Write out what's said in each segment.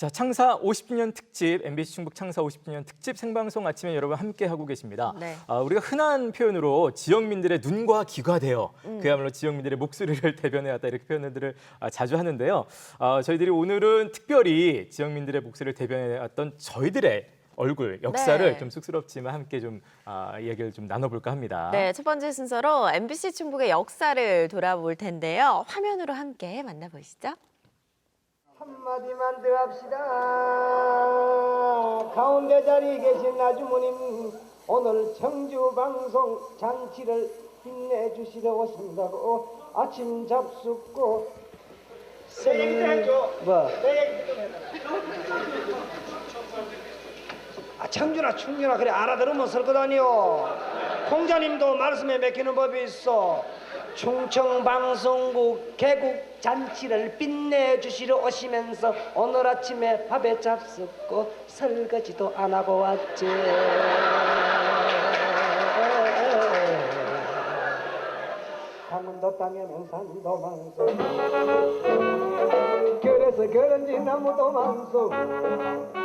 자, 창사 50주년 특집 MBC 충북 창사 50주년 특집 생방송 아침에 여러분 함께 하고 계십니다. 네. 아, 우리가 흔한 표현으로 지역민들의 눈과 귀가 되어 음. 그야말로 지역민들의 목소리를 대변해 왔다 이렇게 표현들을 아, 자주 하는데요. 아, 저희들이 오늘은 특별히 지역민들의 목소리를 대변해 왔던 저희들의 얼굴 역사를 네. 좀 쑥스럽지만 함께 좀 아, 이야기를 좀 나눠볼까 합니다. 네, 첫 번째 순서로 MBC 충북의 역사를 돌아볼 텐데요. 화면으로 함께 만나보시죠. 한마디만 더 합시다. 가운데 자리에 계신 아주머님, 오늘 청주 방송 잔치를 빛내주시러 오신다고 아침 잡숫고 생... 뭐? 아, 청주나 충주나 그래 알아들으면 쓸 거다니요. 공자님도 말씀에 맡기는 법이 있어. 충청방송국 개국 잔치를 빛내주시러 오시면서 오늘 아침에 밥에 잡숫고 설거지도 안 하고 왔지. 강원도 땅에는 산도 많소. 그래서 그런지 나무도 많소.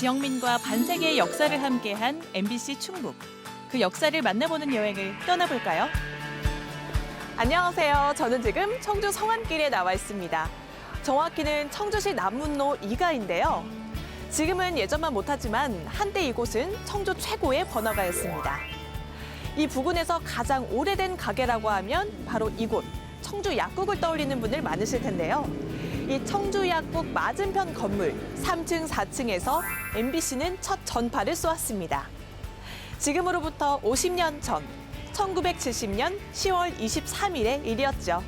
지역민과 반세기의 역사를 함께한 MBC 충북. 그 역사를 만나보는 여행을 떠나볼까요? 안녕하세요. 저는 지금 청주 성안길에 나와 있습니다. 정확히는 청주시 남문로 2가인데요. 지금은 예전만 못하지만 한때 이곳은 청주 최고의 번화가였습니다. 이 부근에서 가장 오래된 가게라고 하면 바로 이곳 청주 약국을 떠올리는 분들 많으실 텐데요. 이 청주 약국 맞은편 건물 3층, 4층에서 MBC는 첫 전파를 쏘았습니다. 지금으로부터 50년 전 1970년 10월 23일의 일이었죠.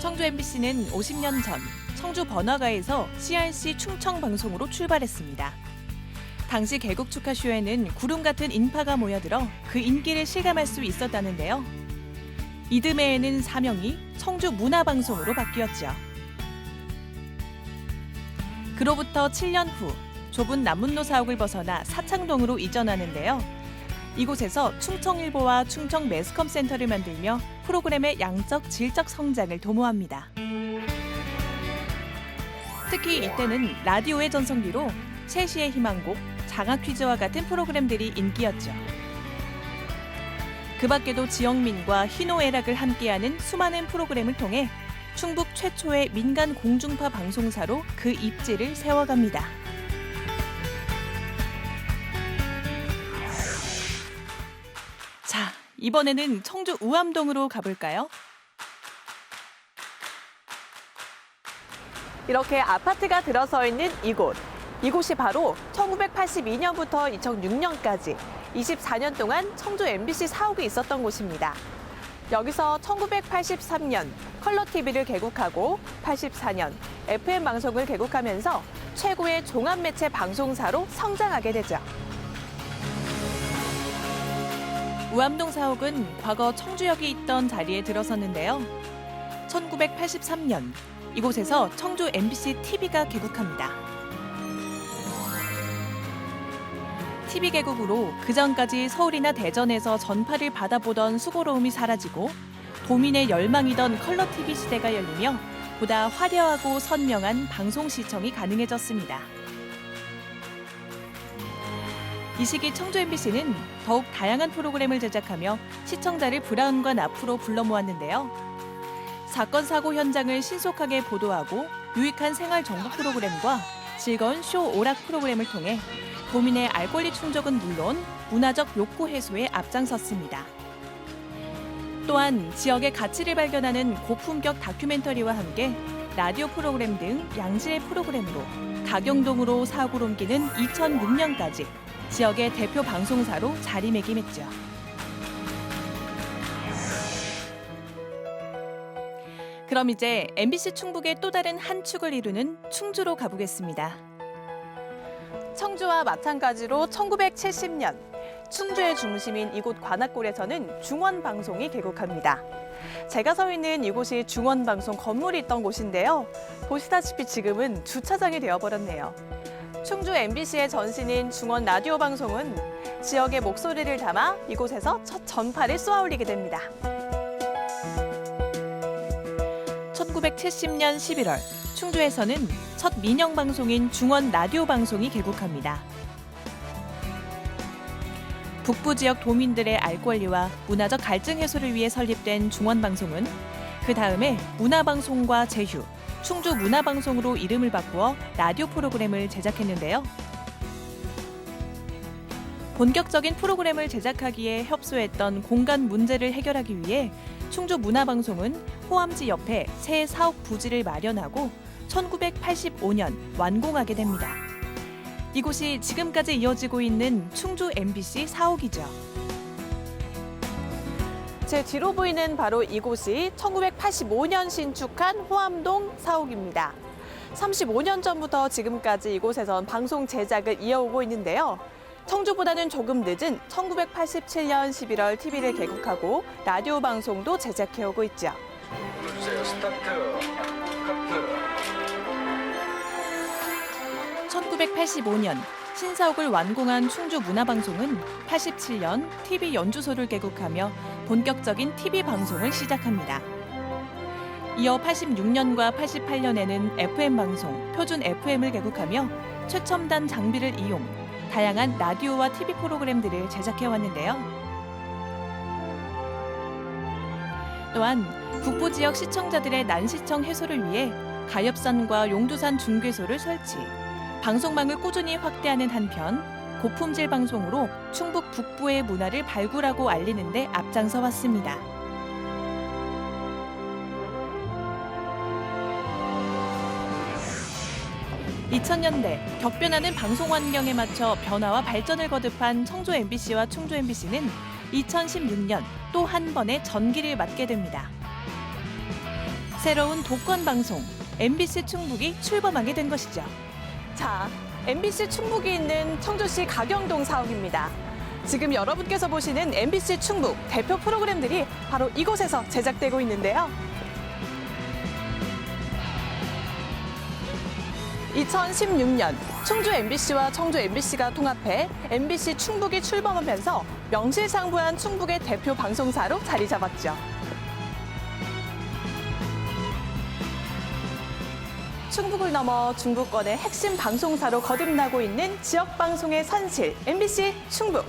청주 MBC는 50년 전 청주 번화가에서 CRC 충청 방송으로 출발했습니다. 당시 개국 축하 쇼에는 구름 같은 인파가 모여들어 그 인기를 실감할 수 있었다는데요. 이듬해에는 사명이 청주 문화방송으로 바뀌었죠. 그로부터 7년 후 좁은 남문로 사옥을 벗어나 사창동으로 이전하는데요. 이곳에서 충청일보와 충청 매스컴 센터를 만들며 프로그램의 양적, 질적 성장을 도모합니다. 특히 이때는 라디오의 전성기로 최시의 희망곡, 장학 퀴즈와 같은 프로그램들이 인기였죠. 그 밖에도 지역민과 희노애락을 함께하는 수많은 프로그램을 통해 충북 최초의 민간 공중파 방송사로 그 입지를 세워갑니다. 자, 이번에는 청주 우암동으로 가볼까요? 이렇게 아파트가 들어서 있는 이곳. 이곳이 바로 1982년부터 2006년까지 24년 동안 청주 MBC 사옥이 있었던 곳입니다. 여기서 1983년 컬러 TV를 개국하고 84년 FM 방송을 개국하면서 최고의 종합 매체 방송사로 성장하게 되죠. 우암동 사옥은 과거 청주역이 있던 자리에 들어섰는데요. 1983년 이곳에서 청주 MBC TV가 개국합니다. TV 개국으로 그 전까지 서울이나 대전에서 전파를 받아보던 수고로움이 사라지고 도민의 열망이던 컬러 TV 시대가 열리며 보다 화려하고 선명한 방송 시청이 가능해졌습니다. 이 시기 청주 MBC는 더욱 다양한 프로그램을 제작하며 시청자를 브라운과 나프로 불러 모았는데요. 사건 사고 현장을 신속하게 보도하고 유익한 생활 정보 프로그램과 즐거운 쇼 오락 프로그램을 통해 도민의 알 권리 충족은 물론 문화적 욕구 해소에 앞장섰습니다. 또한 지역의 가치를 발견하는 고품격 다큐멘터리와 함께 라디오 프로그램 등 양질의 프로그램으로 가경동으로 사고를 옮기는 2006년까지 지역의 대표 방송사로 자리매김했죠. 그럼 이제 MBC 충북의 또 다른 한 축을 이루는 충주로 가보겠습니다. 청주와 마찬가지로 1970년 충주의 중심인 이곳 관악골에서는 중원방송이 개국합니다. 제가 서 있는 이곳이 중원방송 건물이 있던 곳인데요. 보시다시피 지금은 주차장이 되어버렸네요. 충주 MBC의 전신인 중원 라디오 방송은 지역의 목소리를 담아 이곳에서 첫 전파를 쏘아올리게 됩니다. 1970년 11월 충주에서는 첫 민영 방송인 중원 라디오 방송이 개국합니다. 북부 지역 도민들의 알 권리와 문화적 갈증 해소를 위해 설립된 중원 방송은 그 다음에 문화방송과 제휴, 충주 문화방송으로 이름을 바꾸어 라디오 프로그램을 제작했는데요. 본격적인 프로그램을 제작하기에 협소했던 공간 문제를 해결하기 위해 충주 문화방송은 호암지 옆에 새 사옥 부지를 마련하고 1985년 완공하게 됩니다. 이곳이 지금까지 이어지고 있는 충주 MBC 사옥이죠. 제 뒤로 보이는 바로 이곳이 1985년 신축한 호암동 사옥입니다. 35년 전부터 지금까지 이곳에선 방송 제작을 이어오고 있는데요. 청주보다는 조금 늦은 1987년 11월 TV를 개국하고 라디오 방송도 제작해오고 있죠. 주세요. 스타트. 카트. 1985년 신사옥을 완공한 충주 문화방송은 87년 TV 연주소를 개국하며 본격적인 TV 방송을 시작합니다. 이어 86년과 88년에는 FM 방송, 표준 FM을 개국하며 최첨단 장비를 이용, 다양한 라디오와 TV 프로그램들을 제작해 왔는데요. 또한 북부 지역 시청자들의 난시청 해소를 위해 가엽산과 용두산 중계소를 설치, 방송망을 꾸준히 확대하는 한편 고품질 방송으로 충북 북부의 문화를 발굴하고 알리는 데 앞장서 왔습니다. (2000년대) 격변하는 방송 환경에 맞춰 변화와 발전을 거듭한 청주 MBC와 충주 MBC는 (2016년) 또 한 번의 전기를 맞게 됩니다. 새로운 독권 방송 MBC 충북이 출범하게 된 것이죠. 자, MBC 충북이 있는 청주시 가경동 사옥입니다. 지금 여러분께서 보시는 MBC 충북 대표 프로그램들이 바로 이곳에서 제작되고 있는데요. 2016년 충주 MBC와 청주 MBC가 통합해 MBC 충북이 출범하면서 명실상부한 충북의 대표 방송사로 자리 잡았죠. 충북을 넘어 중부권의 핵심 방송사로 거듭나고 있는 지역 방송의 선실 MBC 충북.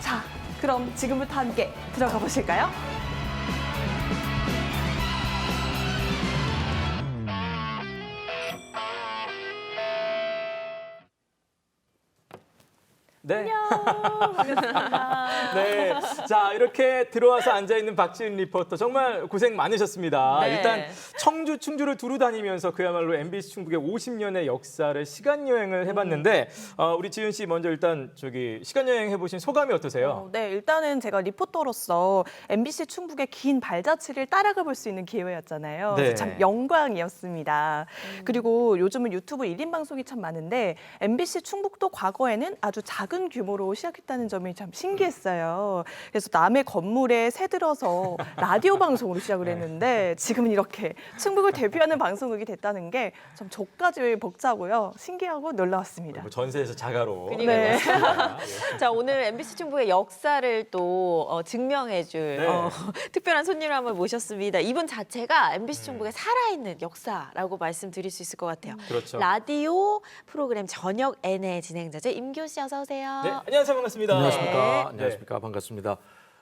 자, 그럼 지금부터 함께 들어가 보실까요? 네. 반갑습니다. 네. 자, 이렇게 들어와서 앉아있는 박지은 리포터 정말 고생 많으셨습니다. 네. 일단 청주, 충주를 두루 다니면서 그야말로 MBC 충북의 50년의 역사를 시간여행을 해봤는데, 어, 우리 지은 씨 먼저 일단 저기 시간여행 해보신 소감이 어떠세요? 어, 네, 일단은 제가 리포터로서 MBC 충북의 긴 발자취를 따라가 볼 수 있는 기회였잖아요. 네. 참 영광이었습니다. 그리고 요즘은 유튜브 1인 방송이 참 많은데 MBC 충북도 과거에는 아주 작은 규모로 시작했다는 점이 참 신기했어요. 그래서 남의 건물에 새들어서 라디오 방송으로 시작을 했는데 지금은 이렇게 충북을 대표하는 방송국이 됐다는 게 참 저까지 벅차고요. 신기하고 놀라웠습니다. 뭐 전세에서 자가로. 그러니까요. 네. 예. 자 오늘 MBC 충북의 역사를 또 어, 증명해줄 네. 어, 특별한 손님을 한번 모셨습니다. 이분 자체가 MBC 음. 충북의 살아있는 역사라고 말씀드릴 수 있을 것 같아요. 그렇죠. 라디오 프로그램 저녁 N의 진행자죠 임교 씨 어서 오세요. 네, 안녕하세요. 반갑습니다. 안녕하십니까. 네. 안녕하십니까. 반갑습니다.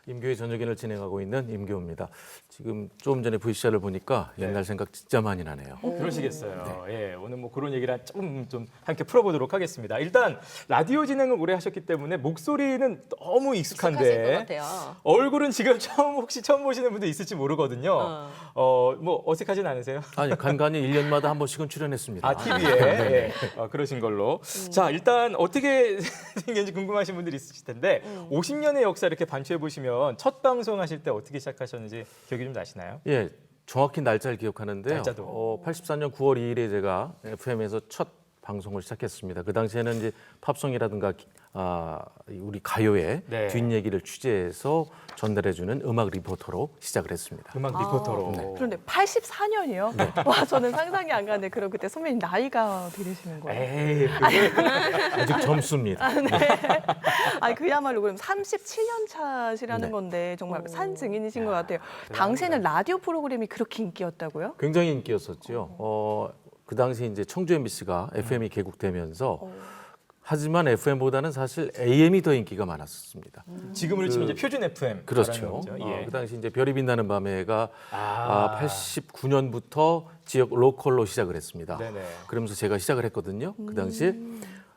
임교의 저녁인을 진행하고 있는 임교입니다. 지금 조금 전에 VCR을 보니까 네. 옛날 생각 진짜 많이 나네요. 그러시겠어요. 예, 오늘 뭐 그런 얘기를 조금 좀 함께 풀어보도록 하겠습니다. 일단 라디오 진행을 오래 하셨기 때문에 목소리는 너무 익숙한데 같아요. 얼굴은 지금 처음 혹시 처음 보시는 분도 있을지 모르거든요. 어. 어, 뭐 어색하진 않으세요? 아니 간간히 1년마다 한 번씩은 출연했습니다. 아 TV에 예, 어, 그러신 걸로. 자 일단 어떻게 생겼는지 궁금하신 분들이 있으실 텐데 50년의 역사 이렇게 반추해 보시면 첫 방송 하실 때 어떻게 시작하셨는지 기억이 좀 나시나요? 예, 정확히 날짜를 기억하는데요. 날짜도. 어, 84년 9월 2일에 제가 FM에서 첫 방송을 시작했습니다. 그 당시에는 이제 팝송이라든가 기- 아, 우리 가요의 네. 뒷얘기를 취재해서 전달해주는 음악 리포터로 시작을 했습니다. 음악 리포터로. 그런데 84년이요? 와, 저는 상상이 안 가는데 그럼 그때 선배님 나이가 되시는 거예요? 에이, 그게 아직 젊습니다. 아니 그야말로 그럼 37년 차시라는 네. 건데 정말 산 증인이신 것 같아요. 당시에는 라디오 프로그램이 그렇게 인기였다고요? 굉장히 인기였었죠. 어, 그 당시 이제 청주 MBC가 FM이 개국되면서 하지만 FM보다는 사실 AM이 더 인기가 많았었습니다. 지금으로 치면 이제 표준 FM. 그렇죠. 말하는 거죠. 어, 예. 그 당시 이제 별이 빛나는 밤에가 아. 아, 89년부터 지역 로컬로 시작을 했습니다. 네네. 그러면서 제가 시작을 했거든요. 그 당시에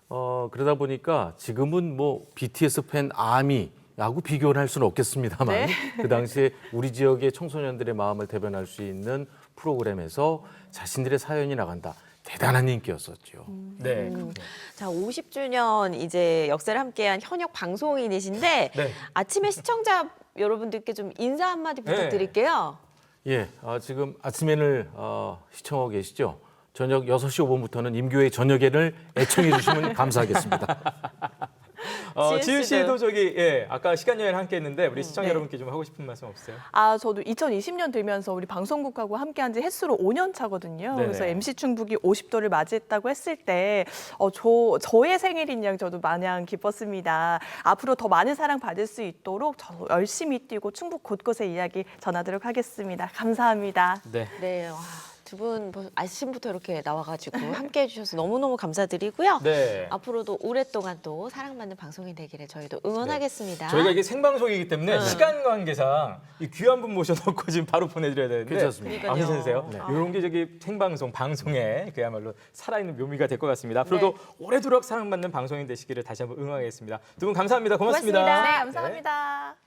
어, 그러다 보니까 지금은 뭐 BTS 팬 아미 하고 비교를 할 수는 없겠습니다만 네. 그 당시에 우리 지역의 청소년들의 마음을 대변할 수 있는 프로그램에서 자신들의 사연이 나간다. 대단한 인기였었죠. 네. 그렇군요. 자, 50주년 이제 역사를 함께한 현역 방송인이신데 네. 아침에 시청자 여러분들께 좀 인사 한마디 네. 부탁드릴게요. 예, 아, 지금 아침엔을 어, 시청하고 계시죠? 저녁 6시 5분부터는 임교회 저녁에를 애청해 주시면 감사하겠습니다. 어, 지은 씨도. 씨도 저기 예, 아까 시간 여행 함께 했는데 우리 시청자 네. 여러분께 좀 하고 싶은 말씀 없어요? 아, 저도 2020년 되면서 우리 방송국하고 함께한 지 횟수로 5년 차거든요. 네네. 그래서 MC 충북이 50도를 맞이했다고 했을 때, 어, 저, 저의 생일인 양 저도 마냥 기뻤습니다. 앞으로 더 많은 사랑 받을 수 있도록 저 열심히 뛰고 충북 곳곳의 이야기 전하도록 하겠습니다. 감사합니다. 네. 네, 와, 두 분 아침부터 이렇게 나와가지고 함께 해주셔서 너무너무 감사드리고요. 네. 앞으로도 오랫동안 또 사랑받는 방송이 되기를 저희도 응원하겠습니다. 저희가 이게 생방송이기 때문에 응. 시간 관계상 이 귀한 분 모셔놓고 지금 바로 보내드려야 되는데 괜찮습니다. 아, 그러니까요. 괜찮으세요? 네. 이런 게 저기 생방송 방송에 그야말로 살아있는 묘미가 될 것 같습니다. 앞으로도 네. 오래도록 사랑받는 방송인 되시기를 다시 한번 응원하겠습니다. 두 분 감사합니다. 고맙습니다. 고맙습니다. 네, 감사합니다.